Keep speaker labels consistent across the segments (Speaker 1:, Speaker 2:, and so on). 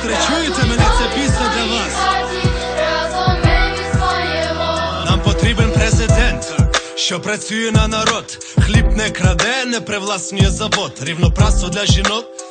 Speaker 1: сестри, чуєте мене? Це пісня для вас. Нам потрібен президент, що працює на народ. Хліб не краде, не привласнює завод. Рівно прасу для жінок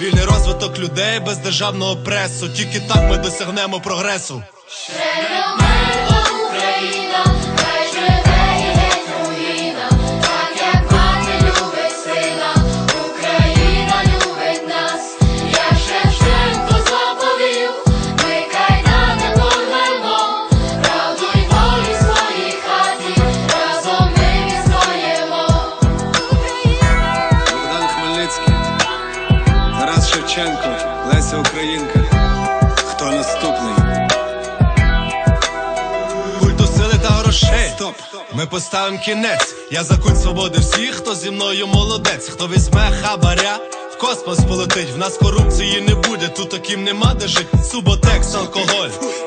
Speaker 1: Вільний розвиток людей без державного пресу. Тільки так ми досягнемо прогресу.
Speaker 2: Шевченко,
Speaker 3: Леся Українка. Хто наступний?
Speaker 1: Культу сили та грошей.
Speaker 3: Стоп!
Speaker 1: Ми поставимо кінець. Я за культ свободи всіх, хто зі мною молодець, хто візьме хабаря. Космос полетить, в нас корупції не буде, тут таким нема де жить. Суботекс, алкоголь,